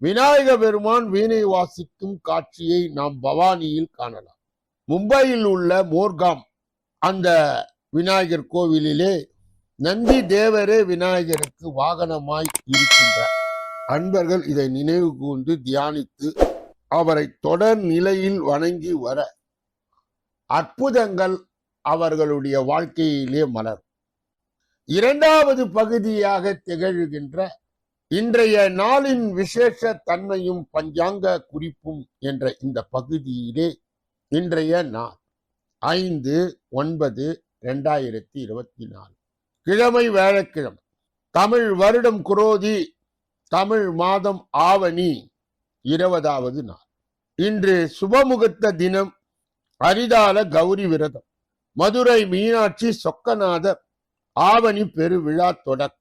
விநாயக பெருமான் வீணை வாசிக்கும் காட்சியை நாம் பவானியில் காணலாம். மும்பையில் உள்ள மோர்காம் அந்த விநாயகர் கோவிலிலே நந்தி தேவரே விநாயகருக்கு வாகனமாய் இருக்கின்றார். அன்பர்கள் இதை நினைவு கூர்ந்து தியானித்து அவரை தொடர் நிலையில் வணங்கி வர அற்புதங்கள் அவர்களுடைய வாழ்க்கையிலே மலரும். இரண்டாவது பகுதியாக திகழ்கின்ற இன்றைய நாளின் விசேஷ தன்மையும் பஞ்சாங்க குறிப்பும் என்ற இந்த பகுதியிலே இன்றைய நாள் ஐந்து ஒன்பது ரெண்டாயிரத்தி இருபத்தி நாலு. கிழமை வேழக்கிழமை தமிழ் வருடம் குரோதி தமிழ் மாதம் ஆவணி இருபதாவது நாள். இன்று சுபமுகத்த தினம் அரிதால கௌரி விரதம். மதுரை மீனாட்சி சொக்கநாத ஆவணி பெருவிழா தொடக்கம்.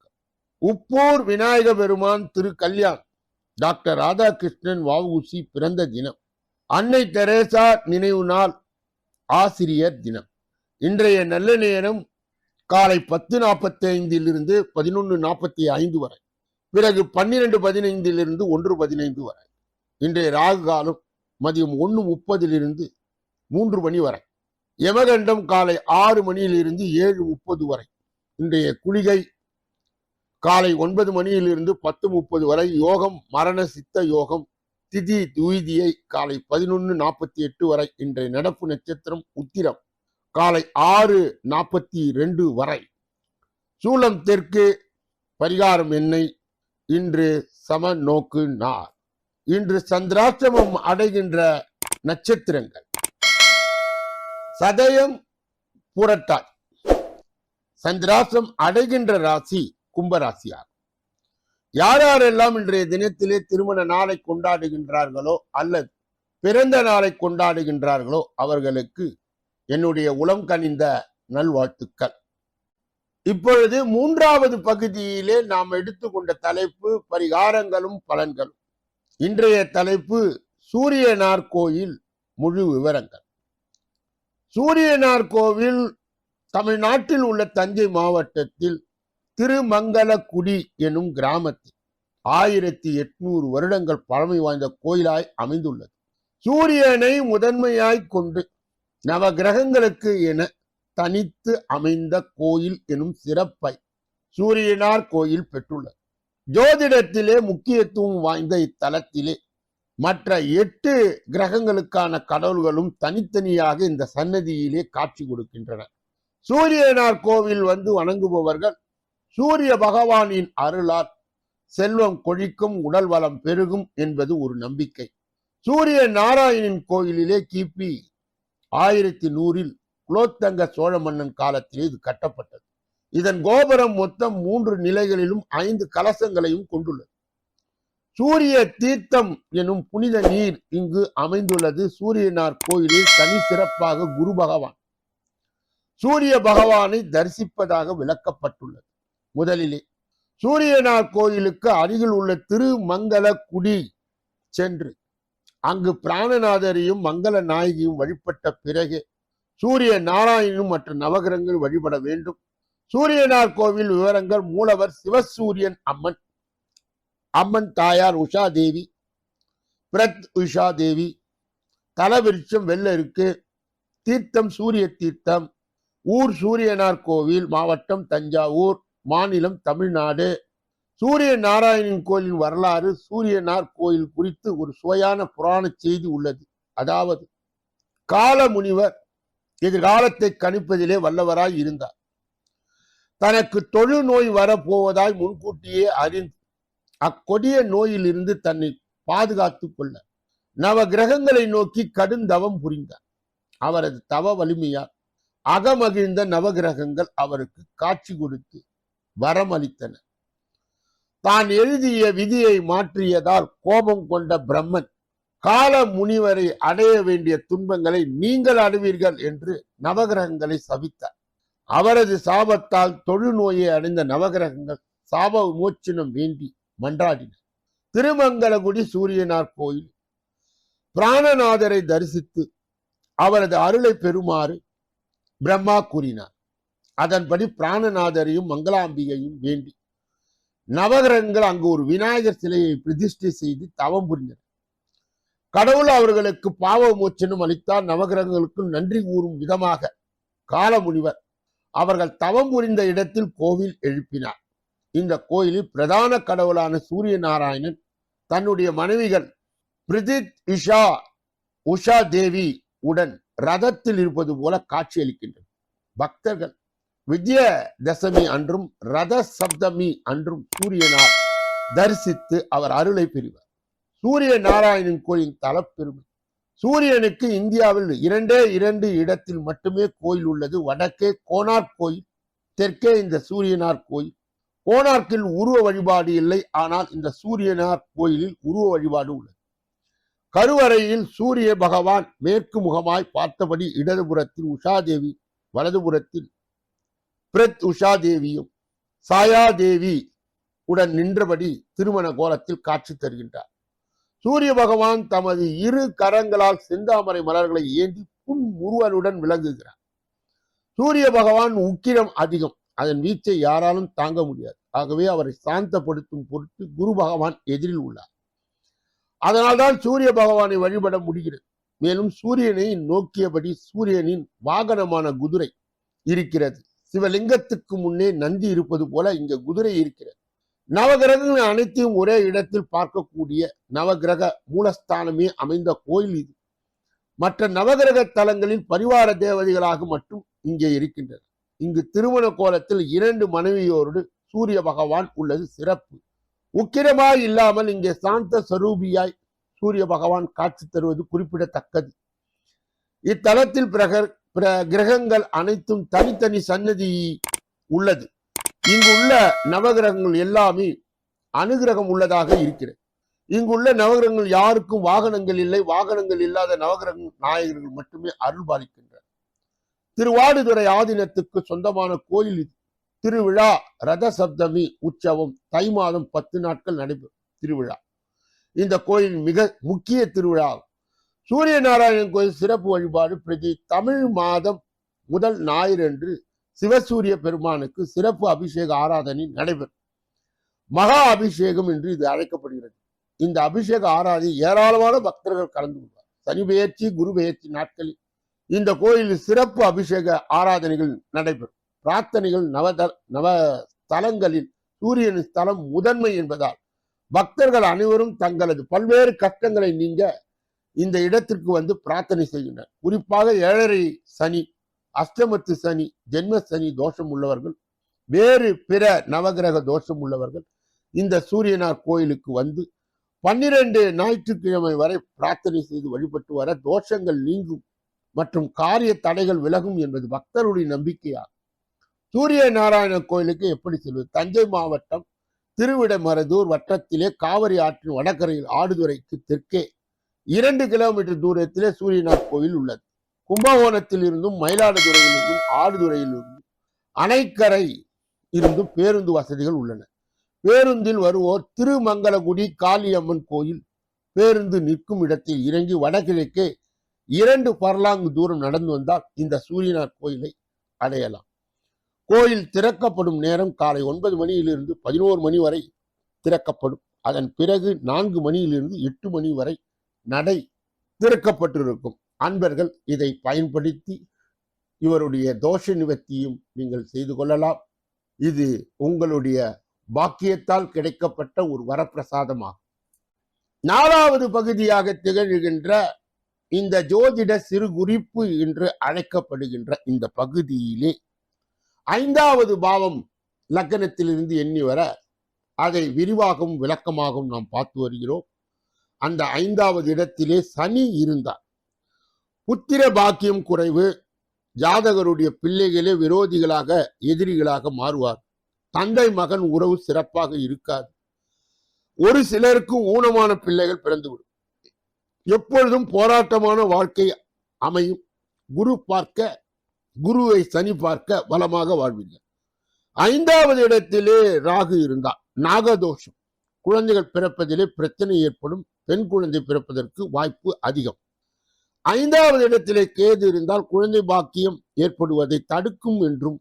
உப்பூர் விநாயக பெருமான் திரு கல்யாண் டாக்டர் ராதாகிருஷ்ணன் வஉசி பிறந்த தினம் அன்னை தெரேசா நினைவு நாள் ஆசிரியர் தினம். இன்றைய நல்ல நேரம் காலை பத்து நாற்பத்தி ஐந்திலிருந்து பதினொன்று நாற்பத்தி ஐந்து வரை பிறகு பன்னிரண்டு பதினைந்திலிருந்து ஒன்று பதினைந்து வரை இன்றைய ராகு காலம் மதியம் ஒன்று முப்பதிலிருந்து மூன்று மணி வரை யமகண்டம் காலை ஆறு மணியிலிருந்து ஏழு முப்பது வரை இன்றைய குளிகை காலை ஒன்பது மணியிலிருந்து பத்து முப்பது வரை யோகம் மரண சித்த யோகம் திதி துவிதியை காலை பதினொன்று நாற்பத்தி எட்டு வரை இன்றைய நடப்பு நட்சத்திரம் உத்திரம். காலை ஆறு நாற்பத்தி ரெண்டு வரை. சூலம் தெற்கு பரிகாரம் என்னை இன்று சம நோக்கு நார். இன்று சந்திராஷ்டமம் அடைகின்ற நட்சத்திரங்கள். சதயம் புரட்டாய். சந்திராசம் அடைகின்ற ராசி கும்பராசியார். யார் யாரெல்லாம் இன்றைய தினத்திலே திருமண நாளை கொண்டாடுகின்றார்களோ அல்லது பிறந்த நாளை கொண்டாடுகின்றார்களோ அவர்களுக்கு என்னுடைய உளம் கனிந்த நல்வாழ்த்துக்கள். இப்பொழுது மூன்றாவது பகுதியிலே நாம் எடுத்துக்கொண்ட தலைப்பு பரிகாரங்களும் பலன்களும். இன்றைய தலைப்பு சூரியனார் கோயில் முழு விவரங்கள். சூரியனார் கோவில் தமிழ்நாட்டில் உள்ள தஞ்சை மாவட்டத்தில் திருமங்கலக்குடி எனும் கிராமத்தில் ஆயிரத்தி எட்நூறு வருடங்கள் பழமை வாய்ந்த கோயிலாய் அமைந்துள்ளது. சூரியனை முதன்மையாய் கொண்டு நவ கிரகங்களுக்கு என தனித்து அமைந்த கோயில் எனும் சிறப்பை சூரியனார் கோயில் பெற்றுள்ளது. ஜோதிடத்திலே முக்கியத்துவம் வாய்ந்த இத்தலத்திலே மற்ற எட்டு கிரகங்களுக்கான கடவுள்களும் தனித்தனியாக இந்த சன்னதியிலே காட்சி கொடுக்கின்றன சூரியனார் கோவில் வந்து வணங்குபவர்கள் சூரிய பகவானின் அருளால் செல்வம் கொழிக்கும் உடல் வளம் பெருகும் என்பது ஒரு நம்பிக்கை. சூரிய நாராயணின் கோயிலிலே கிபி ஆயிரத்தி நூறில் குலோத்தங்க சோழ மன்னன் காலத்திலே இது கட்டப்பட்டது. இதன் கோபுரம் மொத்தம் மூன்று நிலைகளிலும் ஐந்து கலசங்களையும் கொண்டுள்ளது. சூரிய தீர்த்தம் எனும் புனித நீர் இங்கு அமைந்துள்ளது. சூரியனார் கோயிலில் தனி சிறப்பாக குரு பகவான். சூரிய பகவானை தரிசிப்பதாக விளக்கப்பட்டுள்ளது. முதலிலே. சூரியனார் கோயிலுக்கு அருகில் உள்ள திருமங்கலக்குடி சென்று அங்கு பிராணநாதரையும் மங்கள நாயகியும் வழிபட்ட பிறகு சூரிய நாராயணனும் மற்ற நவகிரகங்கள் வழிபட வேண்டும். சூரியனார் கோவில் விவரங்கள் மூலவர் சிவசூரியன் அம்மன் அம்மன் தாயார் உஷா தேவி பிரத் உஷா தேவி தலவிருட்சம் வெள்ள இருக்கு தீர்த்தம் சூரிய தீர்த்தம் ஊர் சூரியனார் கோவில் மாவட்டம் தஞ்சாவூர் மாநிலம் தமிழ்நாடு. சூரிய நாராயணன் கோயிலின் வரலாறு சூரியனார் கோயில் குறித்து ஒரு சுவையான புராண செய்தி உள்ளது. அதாவது கால முனிவர் எதிர்காலத்தை கணிப்பதிலே வல்லவராய் இருந்தார். தனக்கு தொழு நோய் வரப்போவதாய் முன்கூட்டியே அறிந்து அக்கொடிய நோயிலிருந்து தன்னை பாதுகாத்துக் கொள்ள நவ கிரகங்களை நோக்கி கடுந்தவம் புரிந்தார். அவரது தவ வலிமையால் அகமகிழ்ந்த நவகிரகங்கள் அவருக்கு காட்சி கொடுத்து வரம் அளித்தன தான் எழுதிய விதியை மாற்றியதால் கோபம் கொண்ட பிரம்மன் கால முனிவரை அடைய வேண்டிய துன்பங்களை நீங்கள் அடைவீர்கள் என்று நவகிரகங்களை சபித்தார். அவரது சாபத்தால் தொழுநோயை அடைந்த நவகிரகங்கள் சாப விமோச்சனம் வேண்டி மன்றாடின. திருமங்கலகுடி சூரியனார் கோயில் பிராணநாதரை தரிசித்து அவரது அருளை பெறுமாறு பிரம்மா கூறினார். அதன்படி பிராணநாதரையும் மங்களாம்பிகையும் வேண்டி நவகிரகங்கள் அங்கு ஒரு விநாயகர் சிலையை பிரதிஷ்டை செய்து தவம் புரிந்தனர். கடவுள் அவர்களுக்கு பாவ மோச்சனும் அளித்தார். நவகிரகங்களுக்கு நன்றி கூறும் விதமாக காலமுனிவர் அவர்கள் தவம் புரிந்த இடத்தில் கோவில் எழுப்பினார். இந்த கோயிலில் பிரதான கடவுளான சூரிய நாராயணன் தன்னுடைய மனைவிகள் பிரிதித் இஷா உஷா தேவி உடன் ரதத்தில் இருப்பது போல காட்சியளிக்கின்றனர் பக்தர்கள் விஜய தசமி அன்றும் ரத சப்தமி அன்றும் சூரியனார் தரிசித்து அவர் அருளை பெறுவார். சூரிய நாராயணன் கோயில் தலப்பெருமை. சூரியனுக்கு இந்தியாவில் இரண்டே இரண்டு இடத்தில் மட்டுமே கோயில் உள்ளது. வடக்கே கோனார்க் கோயில் தெற்கே இந்த சூரியனார் கோயில். கோனார்க்கில் உருவ வழிபாடு இல்லை ஆனால் இந்த சூரியனார் கோயிலில் உருவ வழிபாடு உள்ளது. கருவறையில் சூரிய பகவான் மேற்கு முகமாய் பார்த்தபடி இடதுபுறத்தில் உஷாதேவி வலதுபுறத்தில் பிரத் சாயா சாயாதேவி உடன் நின்றபடி திருமண கோலத்தில் காட்சி தருகின்றார். சூரிய பகவான் தமது இரு கரங்களால் செந்தாமரை மலர்களை ஏந்தி புன் முருவனுடன் விளங்குகிறார். சூரிய பகவான் உக்கிரம் அதிகம். அதன் வீச்சை யாராலும் தாங்க முடியாது. ஆகவே அவரை சாந்தப்படுத்தும் பொருட்டு குரு பகவான் எதிரில் உள்ளார். அதனால்தான் சூரிய பகவானை வழிபட முடிகிறது. மேலும் சூரியனை நோக்கியபடி சூரியனின் வாகனமான குதிரை இருக்கிறது. சிவலிங்கத்துக்கு முன்னே நந்தி இருப்பது போல இங்க குதிரை இருக்கிறது. நவகிரகங்கள் அனைத்தையும் ஒரே இடத்தில் பார்க்கக்கூடிய நவகிரக மூலஸ்தானமே அமைந்த கோயில் இது. மற்ற நவகிரக தலங்களில் பரிவார தேவதைகளாக மட்டும் இங்கே இருக்கின்றன இங்கு திருமண கோலத்தில் இரண்டு மனைவியோடு சூரிய பகவான் உள்ளது சிறப்பு. உக்கிரமாய் இல்லாமல் இங்கே சாந்த சரூபியாய் சூரிய பகவான் காட்சி தருவது குறிப்பிடத்தக்கது. இத்தலத்தில் பிரகர் பிற கிரகங்கள் அனைத்தும் தனித்தனி சன்னதி உள்ளது. இங்குள்ள நவகிரகங்கள் எல்லாமே அனுகிரகம் உள்ளதாக இருக்கிறது. இங்குள்ள நவகிரகங்கள் யாருக்கும் வாகனங்கள் இல்லை. வாகனங்கள் இல்லாத நவகிரக நாயகர்கள் மட்டுமே அருள் பாலிக்கின்றனர். திருவாடுதுறை ஆதீனத்துக்கு சொந்தமான கோயில் இது. திருவிழா ரத சப்தமி உற்சவம் தை மாதம் பத்து நாட்கள் நடைபெறும் திருவிழா. இந்த கோயில் மிக முக்கிய திருவிழா சூரிய நாராயணன் கோயில் சிறப்பு வழிபாடு பிரதி தமிழ் மாதம் முதல் ஞாயிறன்று சிவசூரிய பெருமானுக்கு சிறப்பு அபிஷேக ஆராதனை நடைபெறும். மகா அபிஷேகம் என்று இது அழைக்கப்படுகிறது. இந்த அபிஷேக ஆராதனை ஏராளமான பக்தர்கள் கலந்து கொள்வார். சனி பெயர்ச்சி குரு பெயர்ச்சி நாட்களில் இந்த கோயிலில் சிறப்பு அபிஷேக ஆராதனைகள் நடைபெறும். பிரார்த்தனைகள் நவத நவ ஸ்தலங்களில் சூரியன் ஸ்தலம் முதன்மை என்பதால் பக்தர்கள் அனைவரும் தங்களது பல்வேறு கஷ்டங்களை நீங்க இந்த இடத்திற்கு வந்து பிரார்த்தனை செய்கின்றனர். குறிப்பாக ஏழரை சனி அஷ்டமத்து சனி ஜென்ம சனி தோஷம் உள்ளவர்கள் வேறு பிற நவகிரக தோஷம் உள்ளவர்கள் இந்த சூரியனார் கோயிலுக்கு வந்து பன்னிரண்டு ஞாயிற்றுக்கிழமை வரை பிரார்த்தனை செய்து வழிபட்டு வர தோஷங்கள் நீங்கும் மற்றும் காரிய தடைகள் விலகும் என்பது பக்தருடைய நம்பிக்கையாகும். சூரிய நாராயண கோயிலுக்கு எப்படி செல்வது? தஞ்சை மாவட்டம் திருவிடமருதூர் வட்டத்திலே காவிரி ஆற்றின் வடகரையில் ஆடுதுறைக்கு தெற்கே இரண்டு கிலோமீட்டர் தூரத்திலே சூரியநாத் கோயில் உள்ளது. கும்பகோணத்தில் இருந்தும் ஆடுதுறையில் இருந்தும் அணைக்கரை இருந்தும் பேருந்து வசதிகள் உள்ளன. பேருந்தில் வருவோர் திருமங்கலகுடி காளியம்மன் கோயில் பேருந்து நிற்கும் இடத்தில் இறங்கி வடகிழக்கே இரண்டு பர்லாங்கு தூரம் நடந்து வந்தால் இந்த சூரியனார் கோயிலை அடையலாம். கோயில் திறக்கப்படும் நேரம் காலை ஒன்பது மணியிலிருந்து பதினோரு மணி வரை திறக்கப்படும். அதன் பிறகு நான்கு மணியிலிருந்து எட்டு மணி வரை நடை திறக்கப்பட்டிருக்கும். அன்பர்கள் இதை பயன்படுத்தி இவருடைய தோஷ நிவர்த்தியும் நீங்கள் செய்து கொள்ளலாம். இது உங்களுடைய பாக்கியத்தால் கிடைக்கப்பட்ட ஒரு வரப்பிரசாதமாகும். நாலாவது பகுதியாக திகழ்கின்ற இந்த ஜோதிட சிறு குறிப்பு என்று அழைக்கப்படுகின்ற இந்த பகுதியிலே ஐந்தாவது பாவம் லக்கணத்திலிருந்து எண்ணி வர அதை விரிவாகவும் விளக்கமாகவும் நாம் பார்த்து வருகிறோம். அந்த ஐந்தாவது இடத்திலே சனி இருந்தார். புத்திர பாக்கியம் குறைவு ஜாதகருடைய பிள்ளைகளே விரோதிகளாக எதிரிகளாக மாறுவார். தந்தை மகன் உறவு சிறப்பாக இருக்காது. ஒரு சிலருக்கு ஊனமான பிள்ளைகள் பிறந்துவிடும். எப்பொழுதும் போராட்டமான வாழ்க்கை அமையும். குரு பார்க்க குருவை சனி பார்க்க பலமாக வாழ்வீர்கள். ஐந்தாவது இடத்திலே ராகு இருந்தார். நாகதோஷம். குழந்தைகள் பிறப்பதிலே பிரச்சனை ஏற்படும் பெண் குழந்தை பிறப்பதற்கு வாய்ப்பு அதிகம். ஐந்தாவது இடத்திலே கேது இருந்தால் குழந்தை பாக்கியம் ஏற்படுவதை தடுக்கும் என்றும்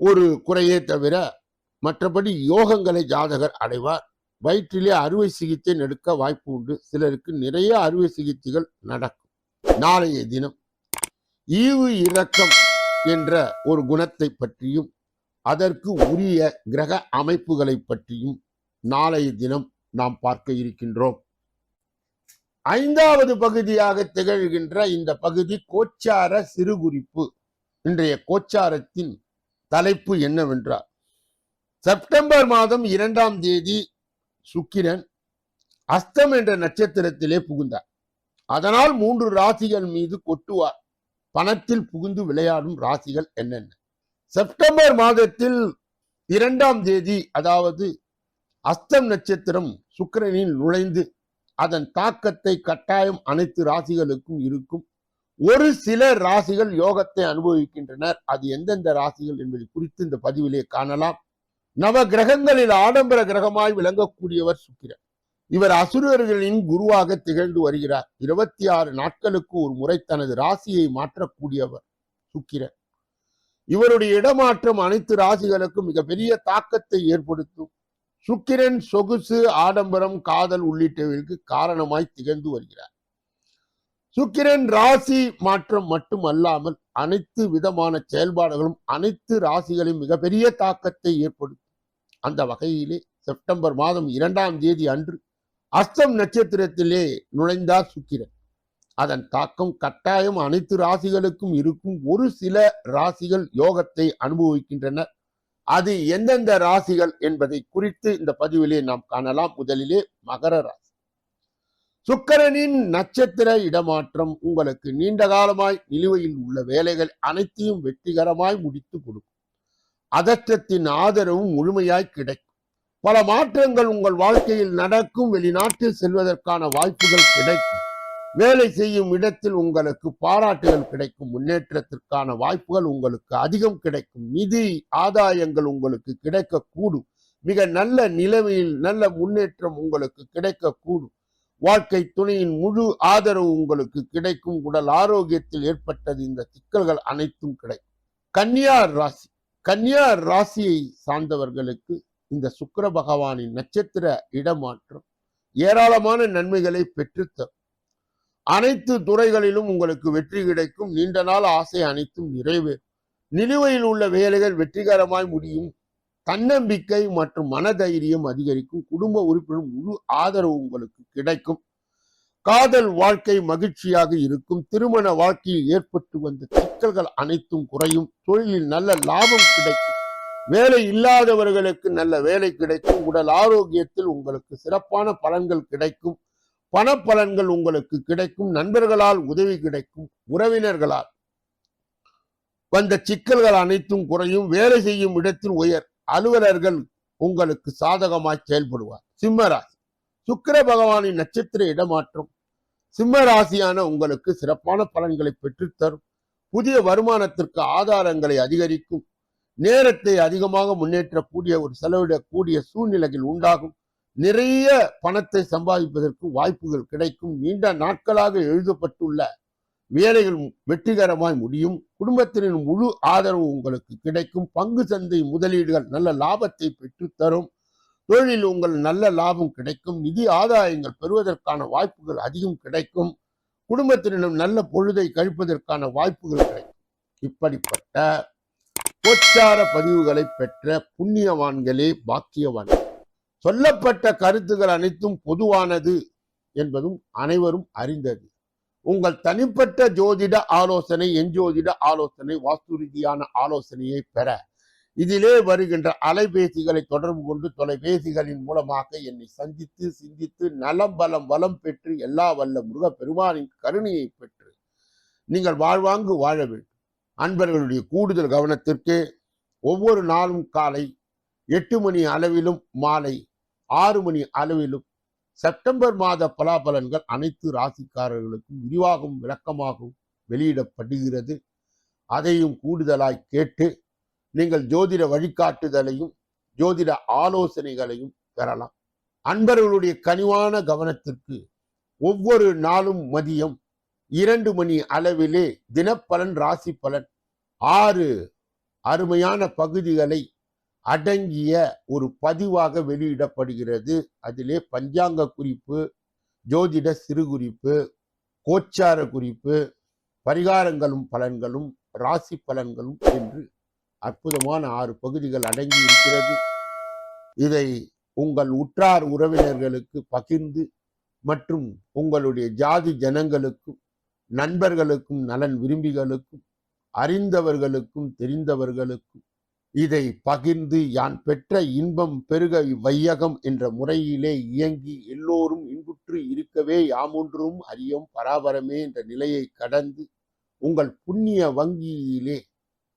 ஒரு குறையே தவிர மற்றபடி யோகங்களை ஜாதகர் அடைவார். வயிற்றிலே அறுவை சிகிச்சை நடக்க வாய்ப்பு உண்டு. சிலருக்கு நிறைய அறுவை சிகிச்சைகள் நடக்கும். நாளைய தினம் ஈவு இரக்கம் என்ற ஒரு குணத்தை பற்றியும் அதற்கு உரிய கிரக அமைப்புகளை பற்றியும் நாளைய தினம் நாம் பார்க்க இருக்கின்றோம். ஐந்தாவது பகுதியாக திகழ்கின்ற இந்த பகுதி கோச்சார சிறுகுறிப்பு. இன்றைய கோச்சாரத்தின் தலைப்பு என்னவென்றால் செப்டம்பர் மாதம் இரண்டாம் தேதி சுக்கிரன் அஸ்தம் என்ற நட்சத்திரத்திலே புகுந்தார். அதனால் மூன்று ராசிகள் மீது கொட்டுவார். பணத்தில் புகுந்து விளையாடும் ராசிகள் என்னென்ன? செப்டம்பர் மாதத்தில் இரண்டாம் தேதி அதாவது அஸ்தம் நட்சத்திரம் சுக்கிரனில் நுழைந்து அதன் தாக்கத்தை கட்டாயம் அனைத்து ராசிகளுக்கும் இருக்கும். ஒரு சில ராசிகள் யோகத்தை அனுபவிக்கின்றனர். அது எந்தெந்த ராசிகள் என்பதை குறித்து இந்த பதிவிலே காணலாம். நவ கிரகங்களில் ஆடம்பர கிரகமாய் விளங்கக்கூடியவர் சுக்கிரன். இவர் அசுரர்களின் குருவாக திகழ்ந்து வருகிறார். இருபத்தி ஆறு நாட்களுக்கு ஒரு முறை தனது ராசியை மாற்றக்கூடியவர் சுக்கிரன். இவருடைய இடமாற்றம் அனைத்து ராசிகளுக்கும் மிகப்பெரிய தாக்கத்தை ஏற்படுத்தும். சுக்கிரன் சொகுசு ஆடம்பரம் காதல் உள்ளிட்டவைகளுக்கு காரணமாய் திகழ்ந்து வருகிறார். சுக்கிரன் ராசி மாற்றம் மட்டும் அல்லாமல் அனைத்து விதமான செயல்பாடுகளும் அனைத்து ராசிகளையும் மிகப்பெரிய தாக்கத்தை ஏற்படுத்தும். அந்த வகையிலே செப்டம்பர் மாதம் இரண்டாம் தேதி அன்று அஸ்தம் நட்சத்திரத்திலே நுழைந்தார் சுக்கிரன். அதன் தாக்கம் கட்டாயம் அனைத்து ராசிகளுக்கும் இருக்கும். ஒரு சில ராசிகள் யோகத்தை அனுபவிக்கின்றனர். அது எந்தெந்த ராசிகள் என்பதை குறித்து இந்த பதிவிலே நாம் காணலாம். முதலிலே மகர ராசி. சுக்கரனின் நட்சத்திர இடமாற்றம் உங்களுக்கு நீண்ட காலமாய் நிலுவையில் உள்ள வேலைகள் அனைத்தையும் வெற்றிகரமாய் முடித்து கொடுக்கும். அதற்றத்தின் ஆதரவும் முழுமையாய் கிடைக்கும். பல மாற்றங்கள் உங்கள் வாழ்க்கையில் நடக்கும். வெளிநாட்டில் செல்வதற்கான வாய்ப்புகள் கிடைக்கும். வேலை செய்யும் இடத்தில் உங்களுக்கு பாராட்டுகள் கிடைக்கும் முன்னேற்றத்திற்கான வாய்ப்புகள் உங்களுக்கு அதிகம் கிடைக்கும் நிதி ஆதாயங்கள் உங்களுக்கு கிடைக்கக்கூடும். மிக நல்ல நிலைமையில் நல்ல முன்னேற்றம் உங்களுக்கு கிடைக்கக்கூடும். வாழ்க்கை துணையின் முழு ஆதரவு உங்களுக்கு கிடைக்கும் உடல் ஆரோக்கியத்தில் ஏற்பட்டது இந்த சிக்கல்கள் அனைத்தும் கிடைக்கும். கன்னியார் ராசி கன்னியார் ராசியை சார்ந்தவர்களுக்கு இந்த சுக்கர பகவானின் நட்சத்திர இடமாற்றம் ஏராளமான நன்மைகளை பெற்றுத்தரும். அனைத்து துறைகளிலும் உங்களுக்கு வெற்றி கிடைக்கும். நீண்ட நாள் ஆசை அனைத்தும் நிறைவு. நிலுவையில் உள்ள வேலைகள் வெற்றிகரமாய் முடியும். தன்னம்பிக்கை மற்றும் மனதைரியம் அதிகரிக்கும். குடும்ப உறுப்பினர் முழு ஆதரவு உங்களுக்கு கிடைக்கும். காதல் வாழ்க்கை மகிழ்ச்சியாக இருக்கும். திருமண வாழ்க்கையில் ஏற்பட்டு வந்த சிக்கல்கள் அனைத்தும் குறையும். தொழிலில் நல்ல லாபம் கிடைக்கும். வேலை இல்லாதவர்களுக்கு நல்ல வேலை கிடைக்கும். உடல் ஆரோக்கியத்தில் உங்களுக்கு சிறப்பான பலன்கள் கிடைக்கும். பணப்பலன்கள் உங்களுக்கு கிடைக்கும் நண்பர்களால் உதவி கிடைக்கும் உறவினர்களால். வந்த சிக்கல்கள் அனைத்தும் குறையும் வேலை செய்யும் இடத்தில் உயர் அலுவலர்கள் உங்களுக்கு சாதகமாய் செயல்படுவார். சிம்மராசி சுக்கர பகவானின் நட்சத்திர இடமாற்றம். சிம்ம ராசியான உங்களுக்கு சிறப்பான பலன்களை பெற்றுத்தரும். புதிய வருமானத்திற்கு ஆதாரங்களை அதிகரிக்கும். நேரத்தை அதிகமாக முன்னேற்றக்கூடிய ஒரு செலவிடக்கூடிய சூழ்நிலைகள் உண்டாகும். நிறைய பணத்தை சம்பாதிப்பதற்கு வாய்ப்புகள் கிடைக்கும். நீண்ட நாட்களாக எழுதப்பட்டுள்ள வேலைகள் வெற்றிகரமாய் முடியும். குடும்பத்தினின் முழு ஆதரவு உங்களுக்கு கிடைக்கும். பங்கு சந்தை முதலீடுகள் நல்ல லாபத்தை பெற்றுத்தரும் தொழிலில் உங்கள் நல்ல லாபம் கிடைக்கும். நிதி ஆதாயங்கள் பெறுவதற்கான வாய்ப்புகள் அதிகம் கிடைக்கும். குடும்பத்தினரும் நல்ல பொழுதை கழிப்பதற்கான வாய்ப்புகள் கிடைக்கும். இப்படிப்பட்ட கோச்சார பதிவுகளை பெற்ற புண்ணியவான்களே பாக்கியவான்கள். சொல்லப்பட்ட கருத்துக்கள் அனைத்தும் பொதுவானது என்பதும் அனைவரும் அறிந்தது. உங்கள் தனிப்பட்ட ஜோதிட ஆலோசனை எஞ்சோதிட ஆலோசனை வாஸ்து ரீதியான ஆலோசனையை பெற. இதிலே வருகின்ற அலைபேசிகளை தொடர்பு கொண்டு தொலைபேசிகளின் மூலமாக என்னை சந்தித்து சிந்தித்து நலம் பலம் வளம் பெற்று எல்லா வல்ல முருக பெருமானின் கருணையை பெற்று நீங்கள் வாழ்வாங்கு வாழ வேண்டும். அன்பர்களுடைய கூடுதல் கவனத்திற்கு ஒவ்வொரு நாளும் காலை எட்டு மணி அளவிலும் மாலை ஆறு மணி அளவிலும் செப்டம்பர் மாத பலாபலன்கள் அனைத்து ராசிக்காரர்களுக்கும் விரிவாகவும் விளக்கமாகவும் வெளியிடப்படுகிறது. அதையும் கூடுதலாய் கேட்டு நீங்கள் ஜோதிட வழிகாட்டுதலையும் ஜோதிட ஆலோசனைகளையும் பெறலாம். அன்பர்களுடைய கனிவான கவனத்திற்கு ஒவ்வொரு நாளும் மதியம் இரண்டு மணி அளவிலே தினப்பலன் ராசி பலன் ஆறு அருமையான பகுதிகளை அடங்கிய ஒரு பதிவாக வெளியிடப்படுகிறது. அதிலே பஞ்சாங்க குறிப்பு ஜோதிட சிறுகுறிப்பு கோச்சார குறிப்பு பரிகாரங்களும் பலன்களும் ராசி பலன்களும் என்று அற்புதமான ஆறு பகுதிகள் அடங்கி இருக்கிறது இதை உங்கள் உற்றார் உறவினர்களுக்கு பகிர்ந்து மற்றும் உங்களுடைய ஜாதி ஜனங்களுக்கும் நண்பர்களுக்கும் நலன் விரும்பிகளுக்கும் அறிந்தவர்களுக்கும் தெரிந்தவர்களுக்கும் இதை பகிர்ந்து யான் பெற்ற இன்பம் பெருக வையகம் என்ற முறையிலே இயங்கி எல்லோரும் இன்புற்று இருக்கவே யாமொன்றும் அறியும் பராபரமே என்ற நிலையை கடந்து உங்கள் புண்ணிய வங்கியிலே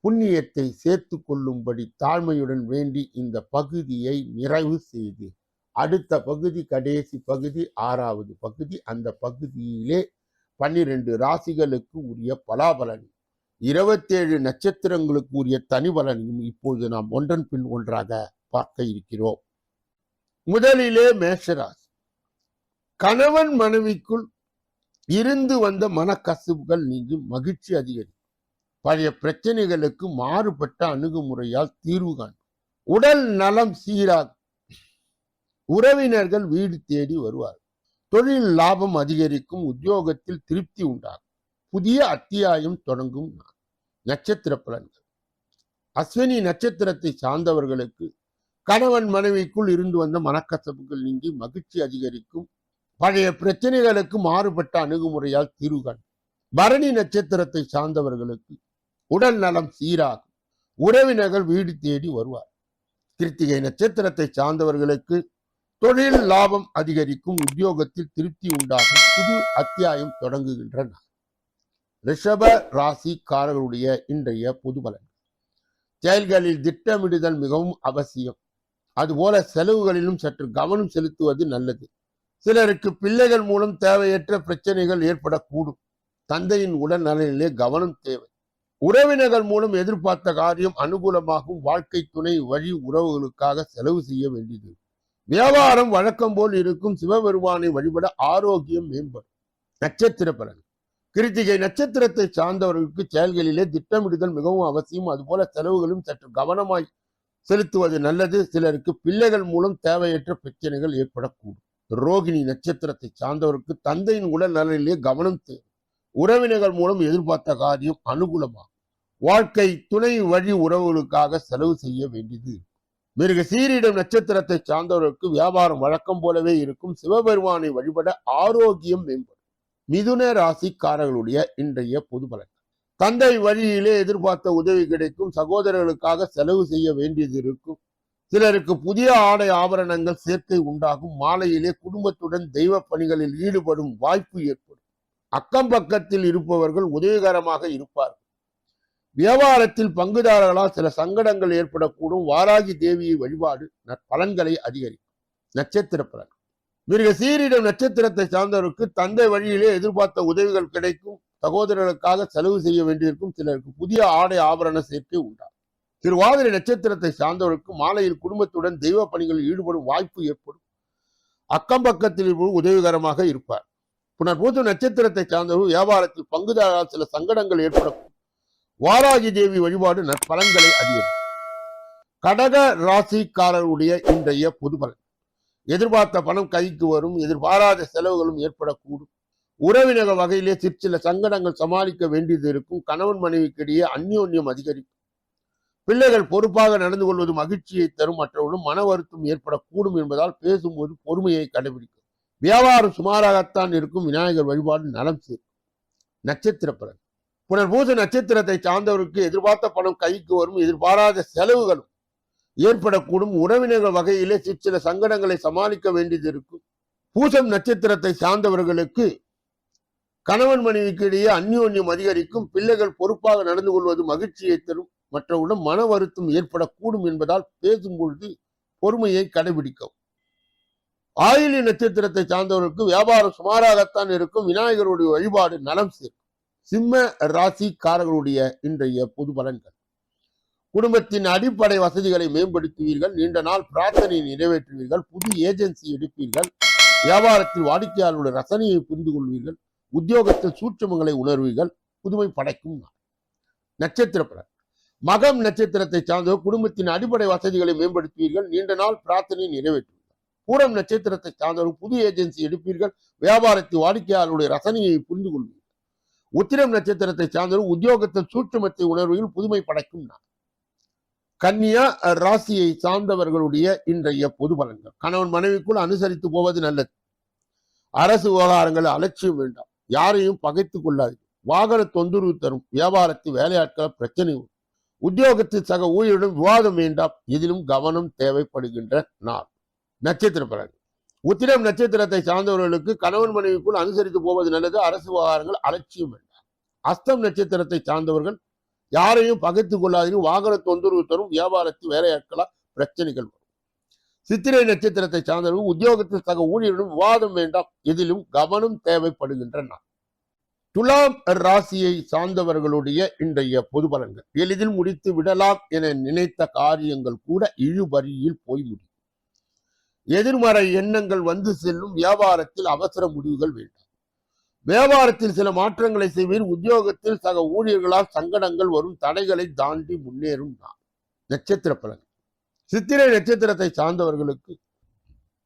புண்ணியத்தை சேர்த்து கொள்ளும்படி தாழ்மையுடன் வேண்டி இந்த பகுதியை நிறைவு செய்து அடுத்த பகுதி கடைசி பகுதி ஆறாவது பகுதி அந்த பகுதியிலே பன்னிரண்டு ராசிகளுக்கு உரிய பலாபலன் இருபத்தேழு நட்சத்திரங்களுக்கு உரிய தனி பலனையும் இப்பொழுது நாம் ஒன்றன் பின் ஒன்றாக பார்க்க இருக்கிறோம். முதலிலே மேஷராசி. கணவன் மனைவிக்குள் இருந்து வந்த மனக்கசிவுகள் நீங்கி மகிழ்ச்சி அதிகரிக்கும் பழைய பிரச்சனைகளுக்கு மாறுபட்ட அணுகுமுறையால் தீர்வு காணும் உடல் நலம் சீராக. உறவினர்கள் வீடு தேடி வருவார் தொழில் லாபம் அதிகரிக்கும் உத்தியோகத்தில் திருப்தி உண்டாகும். புதிய அத்தியாயம் தொடங்கும் நட்சத்திர பலன்கள். அஸ்வினி நட்சத்திரத்தை சார்ந்தவர்களுக்கு கணவன் மனைவிக்குள் இருந்து வந்த மனக்கசப்புகள் நீங்கி மகிழ்ச்சி அதிகரிக்கும். பழைய பிரச்சனைகளுக்கு மாறுபட்ட அணுகுமுறையால் தீர்வு காணும் பரணி நட்சத்திரத்தை சார்ந்தவர்களுக்கு உடல் நலம் சீராகும். உறவினர்கள் வீடு தேடி வருவார். கிருத்திகை நட்சத்திரத்தை சார்ந்தவர்களுக்கு தொழில் லாபம் அதிகரிக்கும். உத்தியோகத்தில் திருப்தி உண்டாகும். புது அத்தியாயம் தொடங்குகின்ற ரிஷப ராசிக்காரர்களுடைய இன்றைய பொது பலன். செயல்களில் திட்டமிடுதல் மிகவும் அவசியம். அதுபோல செலவுகளிலும் சற்று கவனம் செலுத்துவது நல்லது. சிலருக்கு பிள்ளைகள் மூலம் தேவையற்ற பிரச்சனைகள் ஏற்படக்கூடும். தந்தையின் உடல் நலனிலே கவனம் தேவை. உறவினர்கள் மூலம் எதிர்பார்த்த காரியம் அனுகூலமாகும். வாழ்க்கை துணை வழி உறவுகளுக்காக செலவு செய்ய வேண்டியது. வியாபாரம் வழக்கம் போல் இருக்கும் சிவபெருமானை வழிபட ஆரோக்கியம் மேம்படும். நட்சத்திர பலன். கிருத்திகை நட்சத்திரத்தை சார்ந்தவர்களுக்கு செயல்களிலே திட்டமிடுதல் மிகவும் அவசியம். அதுபோல செலவுகளும் சற்று கவனமாய் செலுத்துவது நல்லது. சிலருக்கு பிள்ளைகள் மூலம் தேவையற்ற பிரச்சனைகள் ஏற்படக்கூடும். ரோகிணி நட்சத்திரத்தை சார்ந்தவருக்கு தந்தையின் உடல் நலனிலே கவனம் தேவை. உறவினர்கள் மூலம் எதிர்பார்த்த காரியம் அனுகூலமாகும். வாழ்க்கை துணை வழி உறவுகளுக்காக செலவு செய்ய வேண்டியது. மிருக சீரிடம் நட்சத்திரத்தை சார்ந்தவர்களுக்கு வியாபாரம் வழக்கம் போலவே இருக்கும். சிவபெருமானை வழிபட ஆரோக்கியம் மேம்படும். மிதுன ராசிக்காரர்களுடைய இன்றைய பொது பலன் தந்தை வழியிலே எதிர்பார்த்த உதவி கிடைக்கும். சகோதரர்களுக்காக செலவு செய்ய வேண்டியது இருக்கும். சிலருக்கு புதிய ஆடை ஆபரணங்கள் சேர்க்கை உண்டாகும். மாலையிலே குடும்பத்துடன் தெய்வ பணிகளில் ஈடுபடும் வாய்ப்பு ஏற்படும். அக்கம் பக்கத்தில் இருப்பவர்கள் உதவிகரமாக இருப்பார்கள். வியாபாரத்தில் பங்குதாரர்களால் சில சங்கடங்கள் ஏற்படக்கூடும். வாராகி தேவியை வழிபாடு பலன்களை அதிகரிக்கும். நட்சத்திர பலன் மிருக சீரிடம் நட்சத்திரத்தை சார்ந்தவருக்கு தந்தை வழியிலே எதிர்பார்த்த உதவிகள் கிடைக்கும். சகோதரர்களுக்காக செலவு செய்ய வேண்டியிருக்கும். சிலருக்கு புதிய ஆடை ஆபரண சேர்க்கை உண்டா திருவாதிரை நட்சத்திரத்தை சார்ந்தவருக்கு மாலையில் குடும்பத்துடன் தெய்வ பணிகளில் ஈடுபடும் வாய்ப்பு ஏற்படும். அக்கம் பக்கத்தில் உதவிகரமாக இருப்பார். புனர்பூத்து நட்சத்திரத்தை சார்ந்தவர் வியாபாரத்தில் பங்குதாரால் சில சங்கடங்கள் ஏற்படும் வாராகி தேவி வழிபாடு நற்பலன்களை அதிகரிக்கும். கடக ராசிக்காரருடைய இன்றைய பொதுபலன். எதிர்பார்த்த பணம் கைக்கு வரும் எதிர்பாராத செலவுகளும் ஏற்படக்கூடும். உறவினர்கள் வகையிலே சிற்சில சங்கடங்கள் சமாளிக்க வேண்டியது இருக்கும். கணவன் மனைவிக்கிடையே அந்யோன்யம் அதிகரிக்கும். பிள்ளைகள் பொறுப்பாக நடந்து கொள்வது மகிழ்ச்சியை தரும். மற்றவர்களும் மன வருத்தம் ஏற்படக்கூடும் என்பதால் பேசும்போது பொறுமையை கடைபிடிக்கும். வியாபாரம் சுமாராகத்தான் இருக்கும். விநாயகர் வழிபாடு நலம் சேர்க்கும் நட்சத்திர பலன் புனர்பூச நட்சத்திரத்தை சார்ந்தவருக்கு எதிர்பார்த்த பணம் கைக்கு வரும். எதிர்பாராத செலவுகளும் ஏற்படக்கூடும். உறவினர்கள் வகையிலே சிற்சில சங்கடங்களை சமாளிக்க வேண்டியது இருக்கும். பூசம் நட்சத்திரத்தை சார்ந்தவர்களுக்கு கணவன் மனைவிக்கு இடையே அந்யோன்யம் அதிகரிக்கும். பிள்ளைகள் பொறுப்பாக நடந்து கொள்வது மகிழ்ச்சியை தரும். மற்றவுடன் மன வருத்தம் ஏற்படக்கூடும் என்பதால் பேசும் பொழுது பொறுமையை கடைபிடிக்கும் ஆயிலி நட்சத்திரத்தை சார்ந்தவர்களுக்கு வியாபாரம் சுமாராகத்தான் இருக்கும். விநாயகருடைய வழிபாடு நலம் சேர்க்கும். சிம்ம ராசிக்காரர்களுடைய இன்றைய பொது பலன்கள். குடும்பத்தின் அடிப்படை வசதிகளை மேம்படுத்துவீர்கள். நீண்ட நாள் பிரார்த்தனை நிறைவேற்றுவீர்கள். புது ஏஜென்சி எடுப்பீர்கள். வியாபாரத்தில் வாடிக்கையாளருடைய ரசனையை புரிந்து கொள்வீர்கள். உத்தியோகத்தில் சூட்சமங்களை உணர்வீர்கள். புதுமை படைக்கும் நட்சத்திர பலன் மகம் நட்சத்திரத்தை சார்ந்தவர் குடும்பத்தின் அடிப்படை வசதிகளை மேம்படுத்துவீர்கள். நீண்ட நாள் பிரார்த்தனை நிறைவேற்றுவீர்கள். பூரம் நட்சத்திரத்தை சார்ந்தவர் புது ஏஜென்சி எடுப்பீர்கள். வியாபாரத்தில் வாடிக்கையாளருடைய ரசனையை புரிந்து கொள்வீர்கள். உத்திரம் நட்சத்திரத்தை சார்ந்தவர் உத்தியோகத்தில் சூட்சமத்தை உணர்வுகள் புதுமை படைக்கும் நான் கன்னியா ராசியை சார்ந்தவர்களுடைய இன்றைய பொது பலன்கள். கணவன் மனைவிக்குள் அனுசரித்து போவது நல்லது. அரசு விவகாரங்கள் அலட்சியம் வேண்டாம். யாரையும் பகைத்துக் கொள்ளாது வாகன தொந்தரவு தரும். வியாபாரத்தில் வேலையாட்கள் பிரச்சனை வரும். உத்தியோகத்தில் சக ஊழியருடன் விவாதம் வேண்டாம். இதிலும் கவனம் தேவைப்படுகின்ற நாள். நட்சத்திர பலன். உத்திரம் நட்சத்திரத்தை சார்ந்தவர்களுக்கு கணவன் மனைவிக்குள் அனுசரித்து போவது நல்லது. அரசு விவகாரங்கள் அலட்சியம் வேண்டாம். அஸ்தம் நட்சத்திரத்தை சார்ந்தவர்கள் யாரையும் பகைத்துக் கொள்ளாதீர்கள். வாகன தொந்தரவு தரும் வியாபாரத்தில் வேலையாட்களால் பிரச்சனைகள் வரும். சித்திரை நட்சத்திரத்தை சார்ந்தவர்கள் உத்தியோகத்தில் சக ஊழியர்களும் விவாதம் வேண்டாம் இதிலும் கவனம் தேவைப்படுகின்றன. துலாம் ராசியை சார்ந்தவர்களுடைய இன்றைய பொது பலன்கள். எளிதில் முடித்து விடலாம் என நினைத்த காரியங்கள் கூட இழுபறியில் போய் முடியும். எதிர்மறை எண்ணங்கள் வந்து செல்லும் வியாபாரத்தில் அவசர முடிவுகள் வேண்டாம். வியாபாரத்தில் சில மாற்றங்களை செய்வீர். உத்தியோகத்தில் சக ஊழியர்களால் சங்கடங்கள் வரும். தடைகளை தாண்டி முன்னேறும் நான். நட்சத்திர பலன். சித்திரை நட்சத்திரத்தை சார்ந்தவர்களுக்கு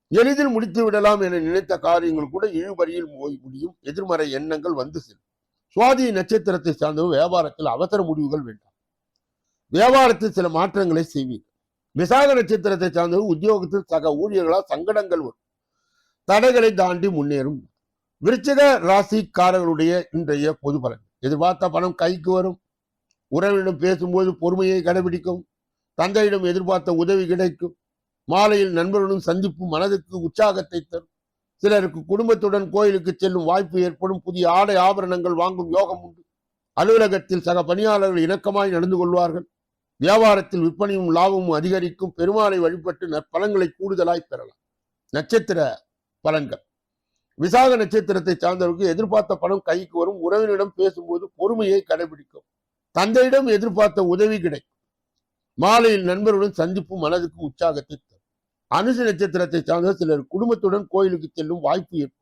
எளிதில் முடித்து விடலாம் என நினைத்த காரியங்கள் கூட இழுபறியில் போய் முடியும். எதிர்மறை எண்ணங்கள் வந்து செல்லும். சுவாதி நட்சத்திரத்தை சார்ந்தவர் வியாபாரத்தில் அவசர முடிவுகள் வேண்டாம். வியாபாரத்தில் சில மாற்றங்களை செய்வீர் விசாக நட்சத்திரத்தை சார்ந்தவர் உத்தியோகத்தில் சக ஊழியர்களால் சங்கடங்கள் வரும். தடைகளை தாண்டி முன்னேறும். விருச்சிக ராசிக்காரர்களுடைய இன்றைய பொது பலன். எதிர்பார்த்த பணம் கைக்கு வரும். உறவிடம் பேசும்போது பொறுமையை கடைபிடிக்கும். தந்தையிடம் எதிர்பார்த்த உதவி கிடைக்கும். மாலையில் நண்பர்களுடன் சந்திப்பு மனதுக்கு உற்சாகத்தை தரும். சிலருக்கு குடும்பத்துடன் கோயிலுக்கு செல்லும் வாய்ப்பு ஏற்படும். புதிய ஆடை ஆபரணங்கள் வாங்கும் யோகம் உண்டு. அலுவலகத்தில் சக பணியாளர்கள் இணக்கமாய் நடந்து கொள்வார்கள். வியாபாரத்தில் விற்பனையும் லாபமும் அதிகரிக்கும். பெருமாளை வழிபட்டு நற்பலங்களை கூடுதலாய் பெறலாம். நட்சத்திர பலன்கள். விசாக நட்சத்திரத்தை சார்ந்தவருக்கு எதிர்பார்த்த பணம் கைக்கு வரும். உறவினரிடம் பேசும்போது பொறுமையை கடைபிடிக்கும். தந்தையிடம் எதிர்பார்த்த உதவி கிடைக்கும். மாலையில் நண்பருடன் சந்திப்பு மனதுக்கு உற்சாகத்தை தரும். அனுச நட்சத்திரத்தை சார்ந்த சிலர் குடும்பத்துடன் கோயிலுக்கு செல்லும் வாய்ப்பு ஏற்படும்.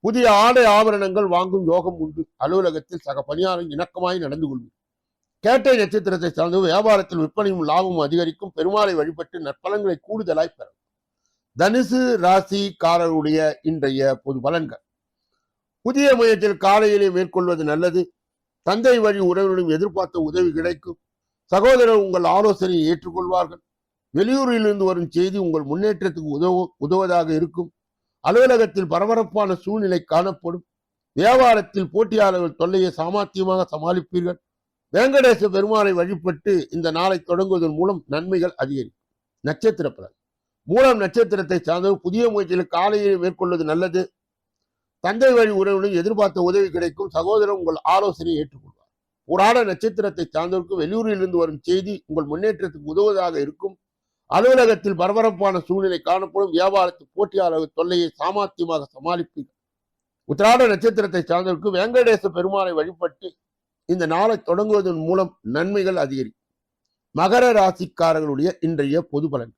புதிய ஆடை ஆபரணங்கள் வாங்கும் யோகம் உண்டு. அலுவலகத்தில் சக பணியாளர் இணக்கமாய் நடந்து கொள்வீர். கேட்டை நட்சத்திரத்தை சார்ந்த வியாபாரத்தில் விற்பனையும் லாபமும் அதிகரிக்கும். பெருமாளை வழிபட்டு நற்பலங்களை கூடுதலாய் பெறும் தனுசு ராசிக்காரருடைய இன்றைய பொது பலன்கள். புதிய முயற்சியில் காலையிலே மேற்கொள்வது நல்லது. தந்தை வழி உறவினரும் எதிர்பார்த்த உதவி கிடைக்கும். சகோதரர் உங்கள் ஆலோசனையை ஏற்றுக்கொள்வார்கள். வெளியூரிலிருந்து வரும் செய்தி உங்கள் முன்னேற்றத்துக்கு உதவு உதவுவதாக இருக்கும். அலுவலகத்தில் பரபரப்பான சூழ்நிலை காணப்படும். வியாபாரத்தில் போட்டியாளர்கள் தொல்லையை சாமர்த்தியமாக சமாளிப்பீர்கள். வெங்கடேச பெருமாளை வழிபட்டு இந்த நாளை தொடங்குவதன் மூலம் நன்மைகள் அதிகரிக்கும். நட்சத்திர பலன் மூலம் நட்சத்திரத்தை சார்ந்தவர் புதிய முயற்சியில் காலையில் மேற்கொள்வது நல்லது. தந்தை வழி உறவுடன் எதிர்பார்த்த உதவி கிடைக்கும். சகோதரர் உங்கள் ஆலோசனையை ஏற்றுக்கொள்வார். புராண நட்சத்திரத்தை சார்ந்தவருக்கு வெளியூரில் இருந்து வரும் செய்தி உங்கள் முன்னேற்றத்துக்கு உதவுவதாக இருக்கும். அலுவலகத்தில் பரபரப்பான சூழ்நிலை காணப்படும். வியாபாரத்து போட்டியாளர் தொல்லையை சாமர்த்தியமாக சமாளிப்பீர்கள். உத்திராட நட்சத்திரத்தை சார்ந்தவருக்கு வெங்கடேச பெருமாளை வழிபட்டு இந்த நாளை தொடங்குவதன் மூலம் நன்மைகள் அதிகரிக்கும். மகர ராசிக்காரர்களுடைய இன்றைய பொது பலன்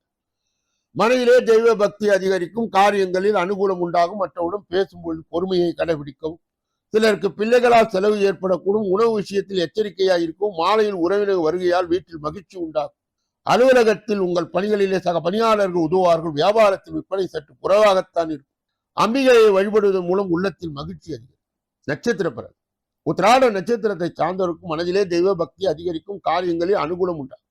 மனதிலே தெய்வ பக்தி அதிகரிக்கும் காரியங்களில் அனுகூலம் உண்டாகும் மற்றவுடன் பேசும்பொழுது பொறுமையை கடைபிடிக்கும். சிலருக்கு பிள்ளைகளால் செலவு ஏற்படக்கூடும் உணவு விஷயத்தில் எச்சரிக்கையாக இருக்கும் மாலையில் உறவினர் வருகையால் வீட்டில் மகிழ்ச்சி உண்டாகும். அலுவலகத்தில் உங்கள் பணிகளிலே சக பணியாளர்கள் உதவுவார்கள் வியாபாரத்தில் விற்பனை சற்று குறைவாகத்தான் இருக்கும். அம்பிகையை வழிபடுவதன் மூலம் உள்ளத்தில் மகிழ்ச்சி அதிகரிக்கும். நட்சத்திர பிறகு உத்திராட நட்சத்திரத்தை சார்ந்தவருக்கும் மனதிலே தெய்வ பக்தி அதிகரிக்கும் காரியங்களில் அனுகூலம் உண்டாகும்.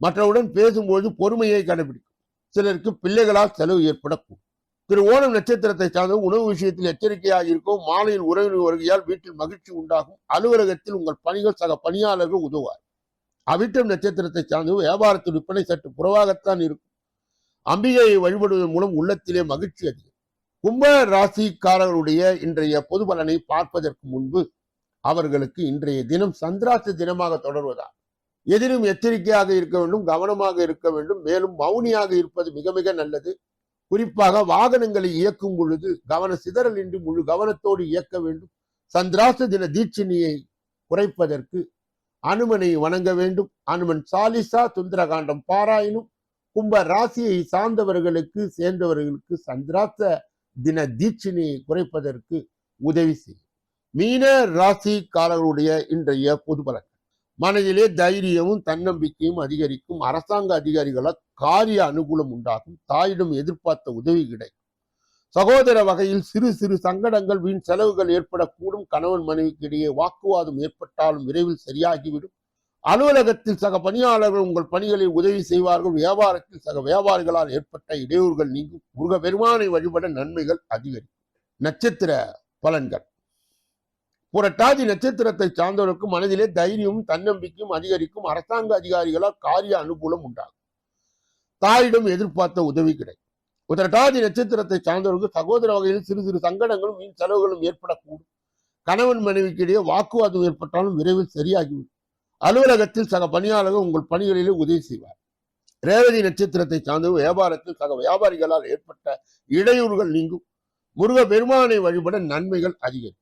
மற்றவுடன் பேசும்போது பொறுமையை கடைபிடிக்கும். சிலருக்கு பிள்ளைகளால் செலவு ஏற்படக்கூடும். திரு ஓணம் நட்சத்திரத்தை சார்ந்த உணவு விஷயத்தில் எச்சரிக்கையாக இருக்கும் மாலையில் உறவினர் வருகையால் வீட்டில் மகிழ்ச்சி உண்டாகும். அலுவலகத்தில் உங்கள் பணிகள் சக பணியாளர்கள் உதவார். அவிட்டம் நட்சத்திரத்தை சார்ந்து வியாபாரத்தில் விற்பனை சற்று குறைவாகத்தான் இருக்கும். அம்பிகையை வழிபடுவதன் மூலம் உள்ளத்திலே மகிழ்ச்சி அதிகம். கும்ப ராசிக்காரர்களுடைய இன்றைய பொது பலனை பார்ப்பதற்கு முன்பு அவர்களுக்கு இன்றைய தினம் சந்திராச தினமாக தொடர்வதால் எதிலும் எச்சரிக்கையாக இருக்க வேண்டும் கவனமாக இருக்க வேண்டும். மேலும் மௌனியாக இருப்பது மிக மிக நல்லது. குறிப்பாக வாகனங்களை இயக்கும் பொழுது கவன சிதறல் இன்றி முழு கவனத்தோடு இயக்க வேண்டும். சந்திராச தின தீட்சினியை குறைப்பதற்கு அனுமனை வணங்க வேண்டும். அனுமன் சாலிசா சுந்தரகாண்டம் பாராயணும் கும்ப ராசியை சார்ந்தவர்களுக்கு சேர்ந்தவர்களுக்கு சந்திராச தின தீட்சினியை குறைப்பதற்கு உதவி செய்யும். மீன ராசிக்காரர்களுடைய இன்றைய பொது பலன். மனதிலே தைரியமும் தன்னம்பிக்கையும் அதிகரிக்கும். அரசாங்க அதிகாரிகளால் காரிய அனுகூலம் உண்டாகும். தாயிடம் எதிர்பார்த்த உதவி கிடைக்கும். சகோதர வகையில் சிறு சிறு சங்கடங்கள் வீண் செலவுகள் ஏற்படக்கூடும். கணவன் மனைவிக்கு இடையே வாக்குவாதம் ஏற்பட்டாலும் விரைவில் சரியாகிவிடும். அலுவலகத்தில் சக பணியாளர்கள் உங்கள் பணிகளில் உதவி செய்வார்கள். வியாபாரத்தில் சக வியாபாரிகளால் ஏற்பட்ட இடையூறுகள் நீங்கும். முருக பெருமானை வழிபட நன்மைகள் அதிகரிக்கும். நட்சத்திர பலன்கள். புரட்டாதி நட்சத்திரத்தை சார்ந்தவருக்கு மனதிலே தைரியமும் தன்னம்பிக்கையும் அதிகரிக்கும் அரசாங்க அதிகாரிகளால் காரிய அனுகூலம் உண்டாகும். தாயிடம் எதிர்பார்த்த உதவி கிடைக்கும் உதரட்டாதி நட்சத்திரத்தை சார்ந்தவருக்கு சகோதர வகையில் சிறு சிறு சங்கடங்களும் மின் செலவுகளும் ஏற்படக்கூடும். கணவன் மனைவிக்கு இடையே வாக்குவாதம் ஏற்பட்டாலும் விரைவில் சரியாகிவிடும். அலுவலகத்தில் சக பணியாளர்கள் உங்கள் பணிகளிலே உதவி செய்வார். ரேவதி நட்சத்திரத்தை சார்ந்த வியாபாரத்தில் சக வியாபாரிகளால் ஏற்பட்ட இடையூறுகள் நீங்கும். முருக பெருமானை வழிபட நன்மைகள் அதிகரிக்கும்.